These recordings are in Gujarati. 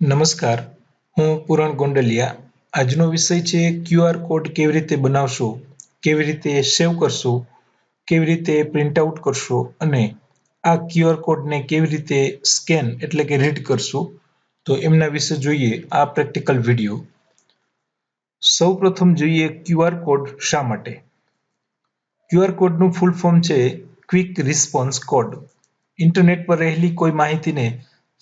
નમસ્કાર. હું પૂરણ ગોંડલિયા. આજનો વિષય છે ક્યુઆર કોડ કેવી રીતે બનાવશો, કેવી રીતે સેવ કરશો, કેવી રીતે પ્રિન્ટ આઉટ કરશો અને આ ક્યુઆર કોડને કેવી રીતે સ્કેન એટલે કે રીડ કરશો, તો એમના વિશે જોઈએ આ પ્રેક્ટિકલ વીડિયો. સૌ પ્રથમ જોઈએ ક્યુઆર કોડ શા માટે. ક્યુઆર કોડનું ફૂલ ફોર્મ છે, ક્વિક રિસ્પોન્સ કોડ. ઇન્ટરનેટ પર રહેલી કોઈ માહિતીને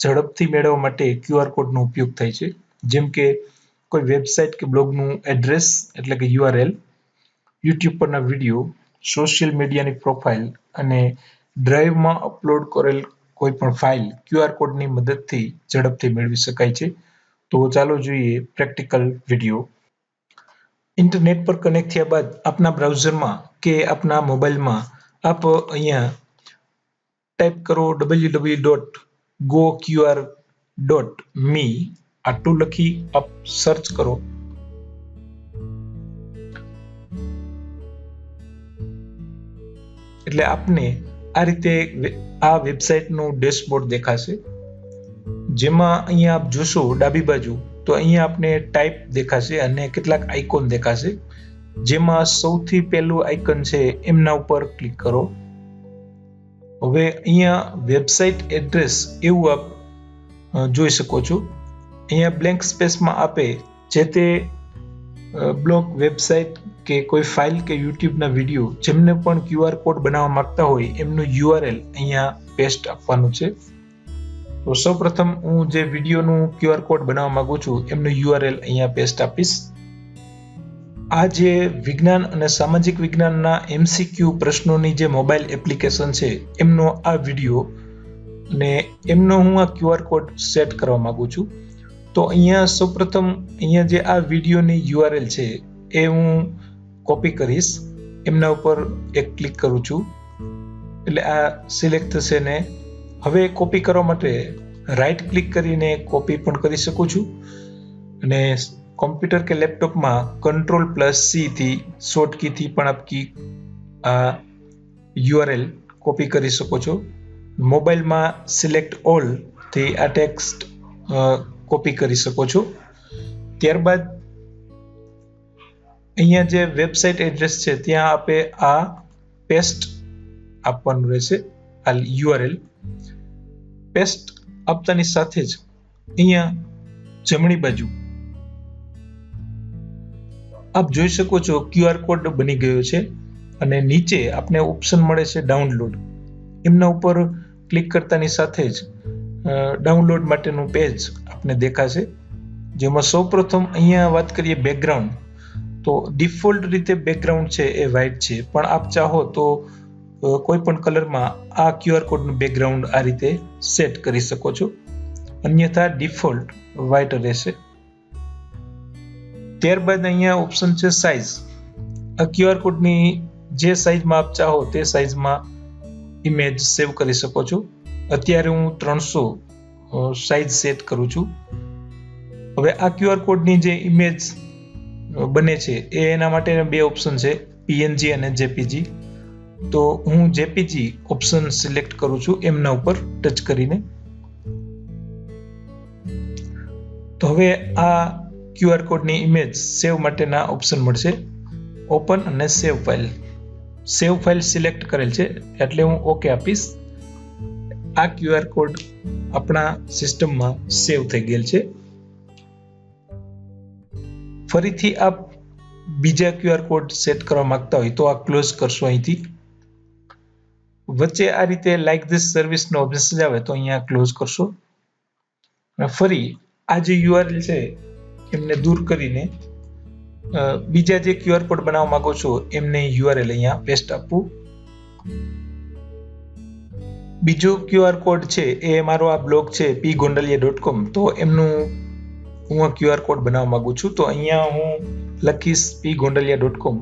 ઝડપથી મેળવવા માટે ક્યુઆર કોડનો ઉપયોગ થાય છે. જેમ કે કોઈ વેબસાઇટ કે બ્લોગનું એડ્રેસ એટલે કે યુઆરએલ યુટ્યુબ પરના વીડિયો સોશિયલ મીડિયાની પ્રોફાઇલ અને ડ્રાઈવમાં અપલોડ કરેલ કોઈ પણ ફાઇલ ક્યુઆર કોડની મદદથી ઝડપથી મેળવી શકાય છે. તો ચાલો જોઈએ પ્રેક્ટિકલ વીડિયો ઇન્ટરનેટ પર કનેક્ટ થયા બાદ આપના બ્રાઉઝરમાં કે આપના મોબાઈલમાં આપ અહીંયા ટાઈપ કરો W W dot go QR dot me આટલું લખી આપ સર્ચ કરો. એટલે આપને આ રીતે આ વેબસાઇટનું ડેશબોર્ડ દેખાશે. જેમાં અહીંયા આપ જોશો ડાબી બાજુ, તો અહીંયા આપને ટાઈપ દેખાશે અને કેટલાક આઇકોન દેખાશે. જેમાં સૌથી પહેલું આઇકન છે, એમના ઉપર ક્લિક કરો. હવે અહીંયા વેબસાઇટ એડ્રેસ એવું આપ જોઈ શકો છો. અહીંયા બ્લેન્ક સ્પેસમાં આપે જે તે બ્લોગ વેબસાઇટ કે કોઈ ફાઇલ કે યુટ્યુબના વીડિયો જેમને પણ ક્યુઆર કોડ બનાવવા માંગતા હોય એમનું યુઆરએલ અહીંયા પેસ્ટ આપવાનું છે. તો સૌપ્રથમ હું જે વિડીયોનું ક્યુઆર કોડ બનાવવા માંગુ છું એમનું યુઆરએલ અહીંયા પેસ્ટ આપીશ. આ જે વિજ્ઞાન અને સામાજિક વિજ્ઞાનના એમસીક્યુ પ્રશ્નોની જે મોબાઈલ એપ્લિકેશન છે, એમનો આ વીડિયો ને એમનો હું આ ક્યુઆર કોડ સેટ કરવા માગું છું. તો અહીંયા સૌપ્રથમ અહીંયા જે આ વિડીયોની યુઆરએલ છે, એ હું કોપી કરીશ. એમના ઉપર એક ક્લિક કરું છું. એટલે આ સિલેક્ટ થશે ને હવે કોપી કરવા માટે રાઈટ ક્લિક કરીને કોપી પણ કરી શકું છું. અને કોમ્પ્યુટર કે લેપટોપમાં કંટ્રોલ પ્લસ સી થી શોર્ટ કીથી પણ આપ કી આ યુઆરએલ કોપી કરી શકો છો. મોબાઈલમાં સિલેક્ટ ઓલથી આ ટેક્સ્ટ કોપી કરી શકો છો. ત્યારબાદ અહીંયા જે વેબસાઇટ એડ્રેસ છે, ત્યાં આપે આ પેસ્ટ આપવાનું રહેશે, આ યુઆરએલ. પેસ્ટ આપતાની સાથે જ અહીંયા જમણી બાજુ આપ જોઈ શકો છો ક્યુઆર કોડ બની ગયો છે અને નીચે આપને ઓપ્શન મળે છે ડાઉનલોડ એમના ઉપર ક્લિક કરતાની સાથે જ ડાઉનલોડ માટેનું પેજ આપને દેખાશે. જેમાં સૌપ્રથમ અહીંયા વાત કરીએ બેકગ્રાઉન્ડ તો ડિફોલ્ટ રીતે બેકગ્રાઉન્ડ છે એ વ્હાઇટ છે. પણ આપ ચાહો તો કોઈ પણ કલરમાં આ ક્યુઆર કોડનું બેકગ્રાઉન્ડ આ રીતે સેટ કરી શકો છો. અન્યથા ડિફોલ્ટ વ્હાઇટ રહેશે. ત્યારબાદ અહીંયા ઓપ્શન છે સાઇઝ આ ક્યુઆર કોડની જે સાઇઝમાં આપ ચાહો તે સાઇઝમાં ઇમેજ સેવ કરી શકો છો. અત્યારે હું ત્રણસો સાઇઝ સેટ કરું છું. હવે આ ક્યુઆર કોડની જે ઇમેજ બને છે એ એના માટે બે ઓપ્શન છે પીએનજી અને જેપીજી તો હું જેપીજી ઓપ્શન સિલેક્ટ કરું છું એમના ઉપર ટચ કરીને. તો હવે આ ક્યુઆર કોડની ઇમેજ સેવ માટેના ઓપ્શન મળશે. ઓપન અને save file save file select કરેલ છે, એટલે હું ઓકે આપીશ. આ ક્યુઆર કોડ આપણા સિસ્ટમમાં સેવ થઈ ગયેલ છે. ફરીથી આપ બીજા ક્યુઆર કોડ સેટ કરવા માંગતા હોય તો આ ક્લોઝ કરશો અહીંથી. વચ્ચે આ રીતે લાઈક ધીસ સર્વિસનો મેસેજ આવે તો અહીંયા ક્લોઝ કરશો. ફરી આ જે યુઆરએલ છે એમને દૂર કરીને બીજા જે ક્યુઆર કોડ બનાવવા માંગો છો, એમને યુઆરએલ અહીંયા પેસ્ટ આપવું. બીજો ક્યુઆર કોડ છે, એ મારો આ બ્લોગ છે પી ગોંડલિયા ડોટ કોમ તો એમનું હું આ ક્યુઆર કોડ બનાવવા માંગુ છું. તો અહીંયા હું લખીશ પી ગોંડલિયા ડોટ કોમ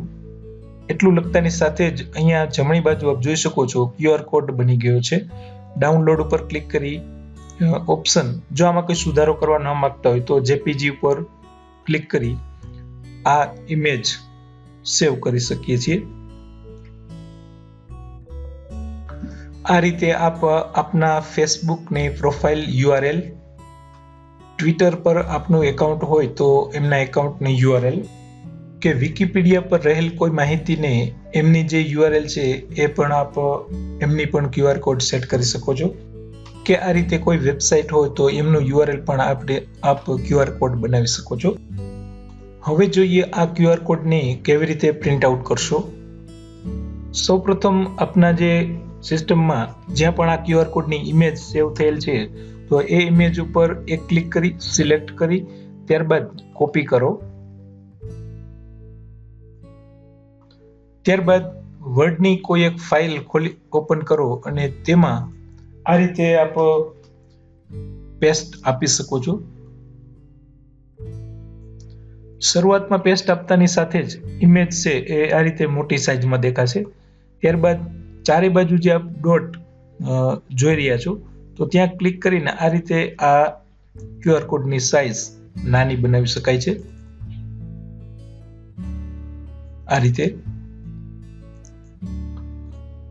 એટલું લખતાની સાથે જ અહીંયા જમણી બાજુ આપ જોઈ શકો છો ક્યુઆર કોડ બની ગયો છે. ડાઉનલોડ ઉપર ક્લિક કરી ઓપ્શન. જો આમાં કોઈ સુધારો કરવા ન માંગતા હોય, તો જેપીજી ઉપર ક્લિક કરી આ ઇમેજ સેવ કરી શકીએ છીએ. આ રીતે આપ આપના ફેસબુકની પ્રોફાઇલ યુઆરએલ ટ્વિટર પર આપનું એકાઉન્ટ હોય તો એમના એકાઉન્ટની યુઆરએલ કે વિકિપીડિયા પર રહેલ કોઈ માહિતીને એમની જે યુઆરએલ છે એ પણ આપ એમની પણ ક્યુઆર કોડ સેટ કરી શકો છો. કે આ રીતે કોઈ વેબસાઇટ હોય તો એમનું યુઆરએલ પણ આપણે આપ ક્યુઆર કોડ બનાવી શકો છો. હવે જોઈએ આ ક્યુઆર કોડને કેવી રીતે પ્રિન્ટ આઉટ કરશો. સૌપ્રથમ આપના જે સિસ્ટમમાં જ્યાં પણ આ ક્યુઆર કોડની ઇમેજ સેવ થયેલ છે, તો એ ઇમેજ ઉપર એક ક્લિક કરી સિલેક્ટ કરી, ત્યારબાદ કોપી કરો. ત્યારબાદ વર્ડની કોઈ એક ફાઇલ ખોલી ઓપન કરો અને તેમાં આ રીતે આપ પેસ્ટ આપી શકો છો. શરૂઆતમાં પેસ્ટ આપતાની સાથે જ ઇમેજ છે એ આ રીતે મોટી સાઇઝમાં દેખાશે. ત્યારબાદ ચારે બાજુ જે આપ ડોટ જોઈ રહ્યા છો, તો ત્યાં ક્લિક કરીને આ રીતે આ ક્યુઆર કોડની સાઇઝ નાની બનાવી શકાય છે. આ રીતે.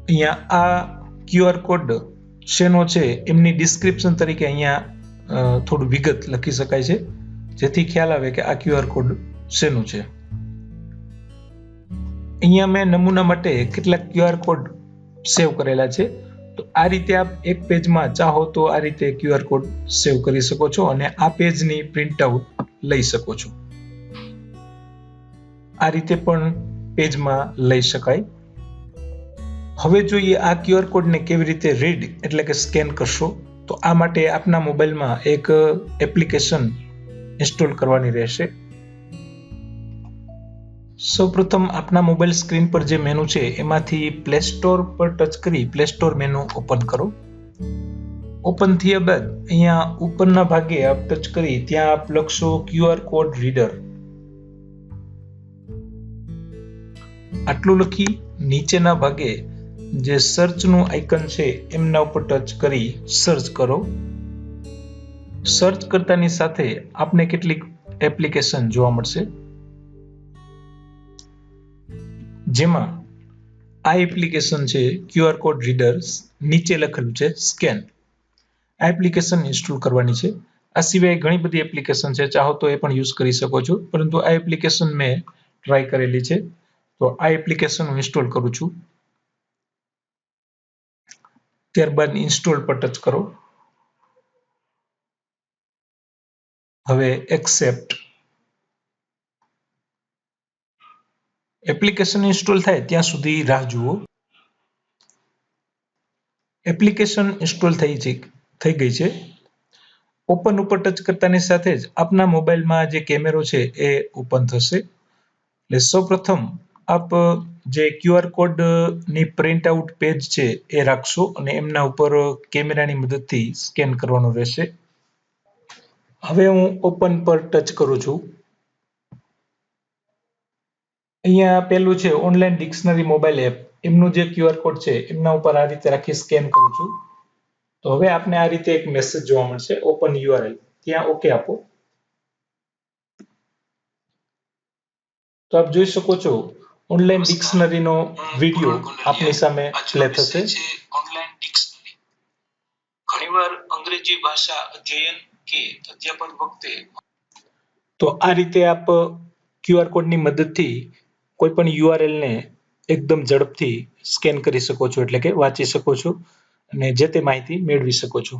અહીંયા આ ક્યુઆર કોડ શેનો છે, એમની ડિસ્ક્રિપ્શન તરીકે અહીંયા થોડું વિગત લખી શકાય છે. જેથી ખ્યાલ આવે કે આ ક્યુઆર કોડ શેનું છે. અહીંયા મેં નમૂના માટે કેટલાક ક્યુઆર કોડ સેવ કરેલા છે. તો આ રીતે આપ એક પેજમાં ચાહો તો આ રીતે ક્યુઆર કોડ સેવ કરી શકો છો અને આ પેજની પ્રિન્ટ આઉટ લઈ શકો છો. આ રીતે પણ પેજમાં લઈ શકાય. હવે જોઈએ આ ક્યુઆર કોડને કેવી રીતે રીડ એટલે કે સ્કેન કરશો, તો આ માટે આપના મોબાઈલમાં એક એપ્લિકેશન ઇન્સ્ટોલ કરવાની રહેશે. સૌપ્રથમ આપના મોબાઈલ સ્ક્રીન પર જે મેનુ છે, એમાંથી પ્લે સ્ટોર પર ટચ કરી પ્લે સ્ટોર મેનુ ઓપન કરો. ઓપન થયા બાદ અહીંયા ઉપરના ભાગે આપ ટચ કરી ત્યાં આપ લખશો ક્યુઆર કોડ રીડર આટલું લખી નીચેના ભાગે જે સર્ચનું આઇકન છે, એમના ઉપર ટચ કરી સર્ચ કરો. સર્ચ કરતાની સાથે આપને કેટલીક એપ્લિકેશન જોવા મળશે. જેમાં આ એપ્લિકેશન છે ક્યુઆર કોડ રીડર્સ નીચે લખેલું છે સ્કેન આ એપ્લિકેશન ઇન્સ્ટોલ કરવાની છે. આ સિવાય ઘણી બધી એપ્લિકેશન છે, ચાહો તો એ પણ યુઝ કરી શકો છો. પરંતુ આ એપ્લિકેશન મેં ટ્રાય કરેલી છે. તો આ એપ્લિકેશન હું ઇન્સ્ટોલ કરું છું. ત્યારબાદ ઇન્સ્ટોલ પર ટચ કરો. હવે એક્સેપ્ટ. એપ્લિકેશન ઇન્સ્ટોલ થાય ત્યાં સુધી રાહ જુઓ. એપ્લિકેશન ઇન્સ્ટોલ થઈ છે, થઈ ગઈ છે. ઓપન ઉપર ટચ કરતાની સાથે જ આપના મોબાઈલમાં જે કેમેરો છે એ ઓપન થશે. એટલે સૌપ્રથમ આપ જે ક્યુઆર કોડની પ્રિન્ટ આઉટ પેજ છે, એ રાખશો અને એમના ઉપર કેમેરાની મદદથી સ્કેન કરવાનું રહેશે. હવે હું ઓપન પર ટચ કરું છું. અહીંયા પેલું છે ઓનલાઈન ડિક્શનરી મોબાઈલ એપ એમનું જે ક્યુઆર કોડ છે, એમના ઉપર આ રીતે રાખી સ્કેન કરું છું. તો હવે આપને આ રીતે એક મેસેજ જોવા મળશે ઓપન યુઆરએલ ત્યાં ઓકે આપો. તો આપ જોઈ શકો છો ઓનલાઈન ડિક્શનરીનો વિડિયો આપની સામે પ્લે થશે. ઓનલાઈન ડિક્શનરી ઘણીવાર અંગ્રેજી ભાષા અધ્યયન કે અધ્યાપન વખતે તો આ રીતે આપ ક્યુઆર કોડની મદદથી કોઈ પણ યુઆરએલને એકદમ ઝડપથી સ્કેન કરી શકો છો એટલે કે વાંચી શકો છો અને જે તે માહિતી મેળવી શકો છો.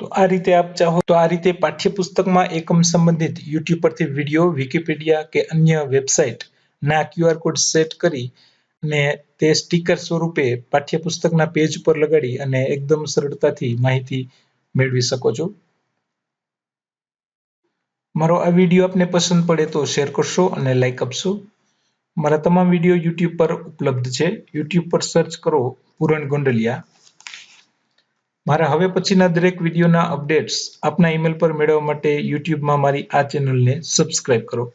તો આ રીતે આપ ચાહો તો આ રીતે પાઠ્યપુસ્તકમાં એકમ સંબંધિત યુટ્યુબ પરથી વીડિયો વિકીપીડિયા કે અન્ય વેબસાઇટ ના ક્યુઆર કોડ સેટ કરી અને તે સ્ટીકર સ્વરૂપે પાઠ્યપુસ્તકના પેજ પર લગાડી અને એકદમ સરળતાથી માહિતી મેળવી શકો છો. મારો આ વીડિયો આપને પસંદ પડે તો શેર કરશો અને લાઈક આપશો. મારા તમામ વીડિયો યુટ્યુબ પર ઉપલબ્ધ છે. યુટ્યુબ પર સર્ચ કરો પૂરણ ગોંડલિયા. મારા હવે પછીના દરેક વિડીયોના અપડેટ્સ આપના ઈમેલ પર મેળવવા માટે યુટ્યુબમાં મારી આ ચેનલને સબસ્ક્રાઇબ કરો.